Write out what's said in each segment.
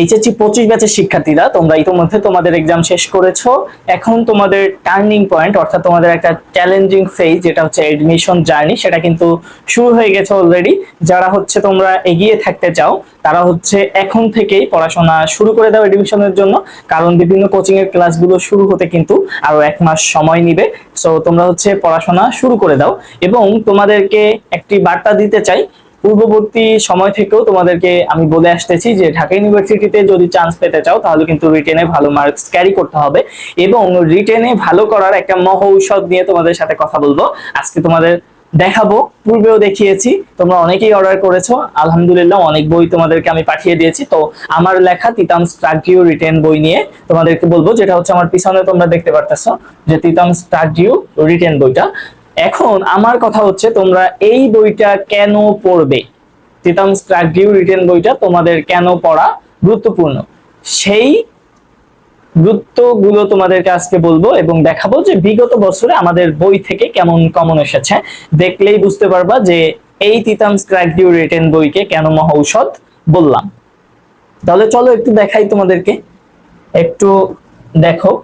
HSC পঁচিশ ব্যাচের শিক্ষার্থীরা, তোমরা ইতিমধ্যে তোমাদের এক্সাম শেষ করেছ। এখন তোমাদের টার্নিং পয়েন্ট অর্থাৎ তোমাদের একটা চ্যালেঞ্জিং ফেজ যেটা হচ্ছে এডমিশন জার্নি সেটা কিন্তু শুরু হয়ে গেছে অলরেডি যারা হচ্ছে তোমরা এগিয়ে থাকতে চাও, তারা হচ্ছে এখন থেকেই পড়াশোনা শুরু করে দাও এডমিশনের জন্য, কারণ বিভিন্ন কোচিং এর ক্লাসগুলো শুরু হতে কিন্তু আরও এক মাস সময় নিবে। সো তোমরা হচ্ছে পড়াশোনা শুরু করে দাও। এবং তোমাদেরকে একটি বার্তা দিতে চাই পূর্ববর্তী সময় থেকেও তোমাদেরকে আমি বলে আসতেছি যে ঢাকা ইউনিভার্সিটিতে যদি চান্স পেতে চাও, তাহলে কিন্তু রিটেনে ভালো মার্কস ক্যারি করতে হবে এবং রিটেনে ভালো করার একটা মহ ঔষধ নিয়ে তোমাদের সাথে কথা বলব। আজকে তোমাদের দেখাবো, পূর্বেও দেখিয়েছি, তোমরা অনেকেই অর্ডার করেছ। আলহামদুলিল্লাহ, অনেক বই তোমাদেরকে আমি পাঠিয়ে দিয়েছি। তো আমার লেখা তিতাম স্টাডিও রিটেন বই নিয়ে তোমাদেরকে বলব, যেটা হচ্ছে আমার পিছনে তোমরা দেখতে পারতেছো যে তিতাম স্টাডিও রিটেন বইটা। এখন আমার কথা হচ্ছে তোমরা এই বইটা কেন পড়বে? তিতাম স্টাডিও রিটেন বইটা তোমাদের কেন পড়া গুরুত্বপূর্ণ? সেই গুরুত্বগুলো তোমাদেরকে আজকে বলব এবং দেখাবো যে বিগত বছরে আমাদের বই থেকে কেমন কমন এসেছে। দেখলেই বুঝতে পারবা যে এই তিতাম স্ক্র্যাকডিউ রিটেন বইকে কেন মহা ঔষধ বললাম। তাহলে চলো একটু দেখাই তোমাদেরকে। একটু দেখো।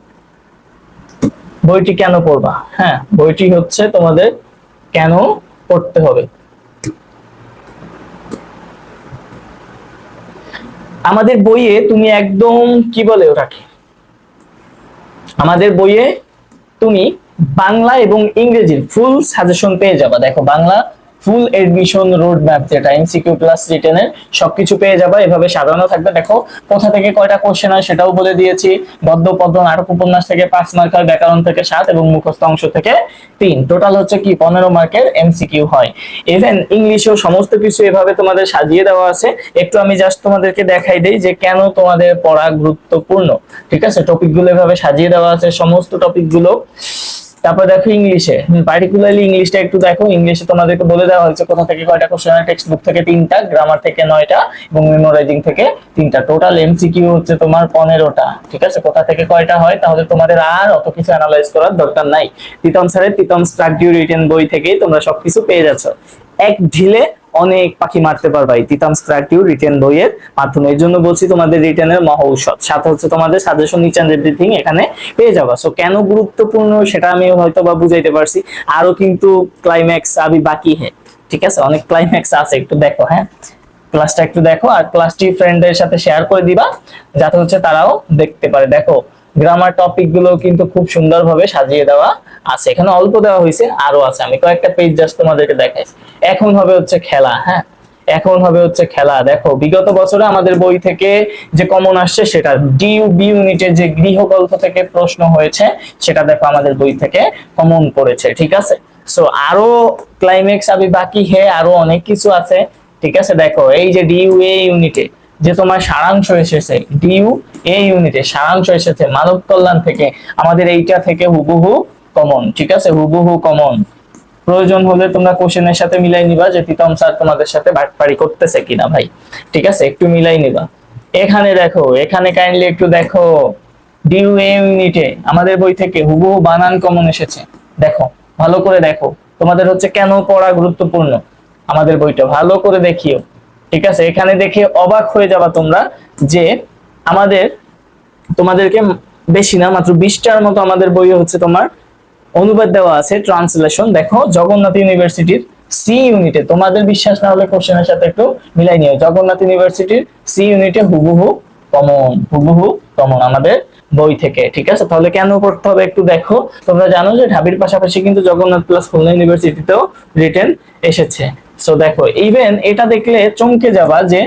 বইটি কেন পড়বা? হ্যাঁ বইটি হচ্ছে তোমাদের কেন পড়তে হবে? আমাদের বইয়ে তুমি একদম কি বলে ওটাকে? আমাদের বইয়ে তুমি বাংলা এবং ইংরেজির ফুল সাজেশন পেয়ে যাবা। দেখো, Bangla full admission road map যেটা এমসিকিউ ক্লাস রিটেনের সবকিছু পেয়ে যাবা। এভাবে সাজানো থাকবে। দেখো, কোথা থেকে কয়টা কোশ্চেন হয় সেটাও বলে দিয়েছি। গদ্য পদ্য নাটক উপন্যাস থেকে পাঁচ মার্কার ব্যাকরণ থেকে সাত এবং মুখস্থ অংশ থেকে তিন। টোটাল হচ্ছে কি? পনেরো মার্কের এমসিকিউ হয়। ইভেন ইংলিশেও সমস্ত কিছু এভাবে তোমাদের সাজিয়ে দেওয়া আছে। একটু আমি জাস্ট তোমাদেরকে দেখাই দেই যে কেন তোমাদের পড়া গুরুত্বপূর্ণ। ঠিক আছে? টপিকগুলো এভাবে সাজিয়ে দেওয়া আছে। সমস্ত টপিকগুলো তারপর দেখো ইংলিশে। পার্টিকুলারলি ইংলিশটা একটু দেখো। ইংলিশে তোমাদেরকে বলে দেওয়া হয়েছে কোথা থেকে কয়টা কোশ্চেন টেক্সট বুক থেকে তিনটা গ্রামার থেকে নয়টা এবং মেমোরাইজিং থেকে তিনটা। টোটাল এমসিকিউ হচ্ছে তোমার পনেরোটা, ঠিক আছে? কোথা থেকে কয়টা হয়? তাহলে তোমাদের আর অত কিছু অ্যানালাইজ করার দরকার নাই। তিতম স্যারের তিতম স্ট্রাকডিউ রিটেন বই থেকেই তোমরা সবকিছু পেয়ে যাচ্ছ। এক ঢিলে অনেক পাখি মারতে পারবা এই তিতাম স্ক্রাটিউ রিটেন বইয়ের মাধ্যমে। এর জন্য বলছি তোমাদের রিটেনের মহা ঔষধ। সাথে হচ্ছে তোমাদের সাজেশন অ্যান্ড এভরিথিং এখানে পেয়ে যাবা। সো কেন গুরুত্বপূর্ণ সেটা আমি হয়তো বা বুঝাইতে পারছি। আরও কিন্তু ক্লাইম্যাক্স আবি বাকি হে। ঠিক আছে? অনেক ক্লাইম্যাক্স আছে, একটু দেখো হ্যাঁ? ক্লাসটা একটু দেখো। আর ক্লাসটি ফ্রেন্ডের সাথে শেয়ার করে দিবা। যাতে হচ্ছে তারাও দেখতে পারে। দেখো গ্রামার টপিকগুলো কিন্তু খুব সুন্দরভাবে সাজিয়ে দেওয়া আছে। এখানে অল্প দেওয়া হয়েছে, আরও আছে। আমি কয়েকটা পেজ জাস্ট তোমাদেরকে দেখাইছি। এখন হবে হচ্ছে খেলা হ্যাঁ? এখন হবে হচ্ছে খেলা। দেখো, বিগত বছরে আমাদের বই থেকে যে কমন আসছে সেটা ডিউ বি ইউনিটের যে গৃহকল্প থেকে প্রশ্ন হয়েছে, সেটা দেখো আমাদের বই থেকে কমন পড়েছে, ঠিক আছে? সো আরও ক্লাইম্যাক্স আবি বাকি হে, আরও অনেক কিছু আছে, ঠিক আছে? দেখো, এই যে ডিউ এ ইউনিটে যে তোমার সারাংশ এসেছে ডিউ এ ইউনিটে সারাংশ এসেছে মানব কল্যাণ থেকে, আমাদের এইটা থেকে হুবহু কমন ঠিক আছে? হুবহু কমন প্রয়োজন হলে তোমরা কোশ্চেনের সাথে মিলাই নিবা যে প্রীতম স্যার তোমাদের সাথে বাটপারি করতেছে কিনা ভাই, ঠিক আছে? একটু মিলাই নিবা। এখানে দেখো, এখানে কাইন্ডলি একটু দেখো। ডিউ এ ইউনিটে আমাদের বই থেকে হুবহু বানান কমন এসেছে। দেখো, ভালো করে দেখো। তোমাদের হচ্ছে কেন পড়া গুরুত্বপূর্ণ? আমাদের বইটা ভালো করে দেখিও। ঠিক আছে? এখানে দেখে অবাক হয়ে যাবা তোমরা যে আমাদের, তোমাদেরকে বেশি না, মাত্র বিশটার মতো আমাদের বইয়ে হচ্ছে তোমার অনুবাদ দেওয়া আছে, ট্রান্সলেশন। দেখো, জগন্নাথ ইউনিভার্সিটির সি ইউনিটে তোমাদের বিশ্বাস না হলে কোশ্চেনের সাথে একটু মিলাই নিও। জগন্নাথ ইউনিভার্সিটির সি ইউনিটে হুবহু কমন হুবহু কমন আমাদের বই থেকে, ঠিক আছে? তাহলে কেন পড়তে হবে একটু দেখো। তোমরা জানো যে ঢাবির পাশাপাশি কিন্তু জগন্নাথ প্লাস খুলনা ইউনিভার্সিটিতেও রিটেন এসেছে। সো দেখো ইভেন এটা দেখলে চমকে যাবা যে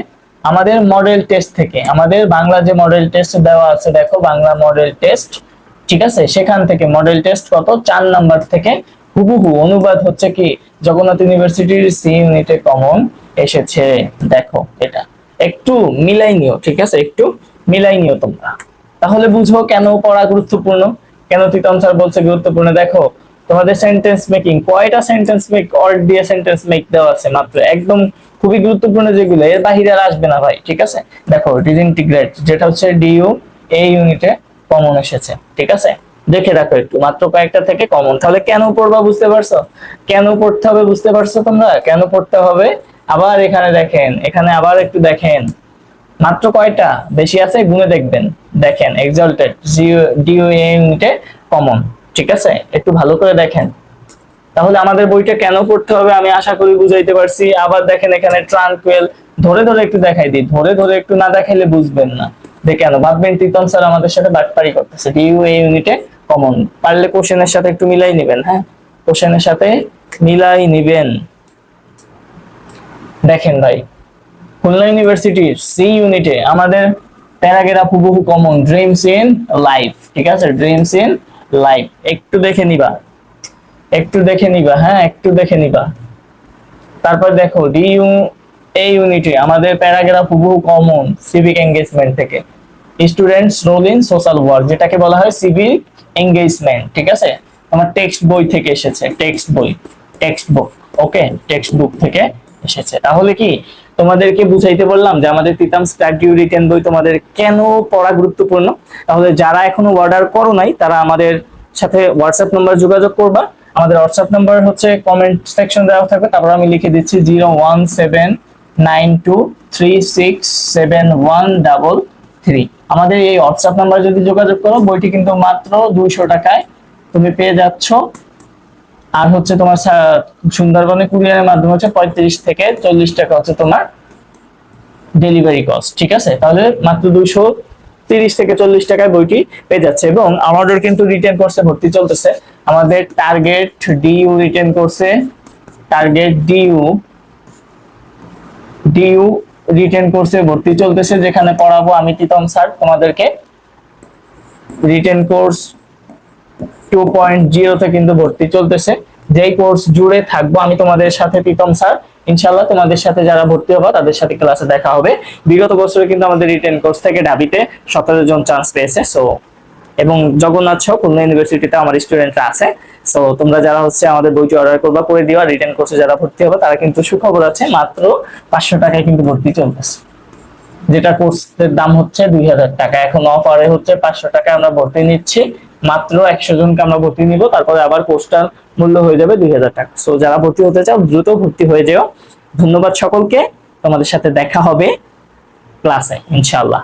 আমাদের মডেল টেস্ট থেকে, আমাদের বাংলা যে মডেল টেস্ট দেওয়া আছে, দেখো, বাংলা মডেল টেস্ট ঠিক আছে? সেখান থেকে মডেল টেস্ট কত? চার নাম্বার থেকে হুবহু। অনুবাদ হচ্ছে কি? জগন্নাথ ইউনিভার্সিটির সি ইউনিটে কমন এসেছে। দেখো, এটা একটু মিলাই নিও, ঠিক আছে? একটু মিলাই নিও তোমরা। তাহলে বুঝো কেন পড়া গুরুত্বপূর্ণ? কেন তিতম স্যার বলছে গুরুত্বপূর্ণ? দেখো তোমাদের সেন্টেন্স মেকিং কয়টা সেন্টেন্স মেক অর্ড দিয়ে সেন্টেন্স মেক দেওয়া আছে মাত্র? একদম খুবই গুরুত্বপূর্ণ যেগুলো, এর বাহিরে আর আসবে না ভাই, ঠিক আছে? দেখো ডিসইন্টিগ্রেট যেটা হচ্ছে ডিইউ এই ইউনিটে কমন এসেছে, ঠিক আছে? দেখে রাখো একটু, মাত্র কয়েকটা থেকে কমন তাহলে কেন পড়বা বুঝতে পারছ? কেন পড়তে হবে বুঝতে পারছ তোমরা? কেন পড়তে হবে? আবার এখানে দেখেন, এখানে আবার একটু দেখেন, মাত্র কয়টা? বেশি আছে গুণে দেখবেন, দেখেন এক্সাল্টেড ডিও ইউনিটে কমন ঠিক আছে? একটু ভালো করে দেখেন। তাহলে আমাদের বইটা কেন পড়তে হবে আমি আশা করি বুঝাইতে পারছি। আবার দেখেন এখানে ট্রাঙ্কুয়েল, ধরে ধরে একটু দেখাই দিই। ধরে ধরে একটু না দেখাইলে বুঝবেন না। যে কেন? ভাববেন প্রীতম স্যার আমাদের সাথে বাটপারি করতেছে। ডিউ এই ইউনিটে কমন পারলে কোশ্চেনের সাথে একটু মিলাই নেবেন হ্যাঁ? কোশ্চেনের সাথে মিলাই নিবেন। দেখেন ভাই, খুলনা ইউনিভার্সিটির সি ইউনিটে আমাদের প্যারাগ্রাফ হুবহু কমন ড্রিমস ইন লাইফ ঠিক আছে? ড্রিমস ইন লাইফ একটু দেখে নিবা। একটু দেখে নিবা হ্যাঁ একটু দেখে নিবা। তারপর দেখো ডি ইউ এই ইউনিটে আমাদের প্যারাগ্রাফ হুবহু কমন সিভিক এঙ্গেজমেন্ট থেকে। Students role in social work যেটাকে বলা হয় সিভিক এঙ্গেজমেন্ট ঠিক আছে? আমার টেক্সট বই থেকে এসেছে টেক্সট বই টেক্সট বুক ওকে টেক্সট বুক থেকে এসেছে। তাহলে কি তোমাদেরকে বুঝাইতে বললাম যে আমাদের তিতাম স্টাডি রিটেন বই তোমাদের কেন পড়া গুরুত্বপূর্ণ? তাহলে যারা এখনও অর্ডার করো নাই, তারা আমাদের সাথে হোয়াটসঅ্যাপ নাম্বার যোগাযোগ করবা। আমাদের হোয়াটসঅ্যাপ নাম্বার হচ্ছে কমেন্ট সেকশন দেওয়া থাকবে। তারপর আমি লিখে দিচ্ছি zero one seven nine two three six seven one double three আমাদের এই হোয়াটসঅ্যাপ নাম্বার যদি যোগাযোগ করো, বইটি কিন্তু মাত্র দুইশো টাকায় তুমি পেয়ে যাচ্ছ। আর হচ্ছে তোমার সুন্দরবনে কুরিয়ারের মাধ্যমে হচ্ছে পঁয়ত্রিশ থেকে চল্লিশ টাকা হচ্ছে তোমার ডেলিভারি কস্ট ঠিক আছে? তাহলে মাত্র দুশো তিরিশ থেকে চল্লিশ টাকায় বইটি পেয়ে যাচ্ছে এবং আমাদের কিন্তু রিটার্ন কোর্সে ভর্তি চলতেছে। আমাদের টার্গেট ডিইউ রিটার্ন কোর্সে টার্গেট ডিইউ ডিইউ রিটার্ন কোর্সে ভর্তি চলতেছে, যেখানে পড়াবো আমি তিতম স্যার তোমাদেরকে। রিটেন কোর্স টু পয়েন্ট কিন্তু ভর্তি চলতেছে। যেই কোর্স জুড়ে থাকব আমি তোমাদের সাথে, প্রীতম স্যার ইনশাল্লাহ তোমাদের সাথে যারা ভর্তি তাদের সাথে ক্লাসে দেখা হবে। বিগত বছরে কিন্তু আমাদের কোর্স থেকে ঢাবিতে সতেরো জন চান্স পেয়েছে সো এবং জগন্নাথ সহ খুলনা ইউনিভার্সিটিতে আমার স্টুডেন্টরা আছে। সো তোমরা যারা হচ্ছে আমাদের বইটি অর্ডার করবা, করে দিবা রিটেন কোর্সে যারা ভর্তি হবে, তারা কিন্তু সুখবর আছে, মাত্র পাঁচশো টাকায় কিন্তু ভর্তি চলতেছে। যেটা কোর্সের দাম হচ্ছে দুই হাজার টাকা। এখন অফারে হচ্ছে পাঁচশো টাকা আমরা ভর্তি নিচ্ছি। মাত্র একশো জনকে আমরা ভর্তি নিব, তারপরে আবার কোর্সটার মূল্য হয়ে যাবে দুই হাজার টাকা। সো যারা ভর্তি হতে চাও, দ্রুত ভর্তি হয়ে যেও। ধন্যবাদ সকলকে। তোমাদের সাথে দেখা হবে ক্লাসে ইনশাআল্লাহ।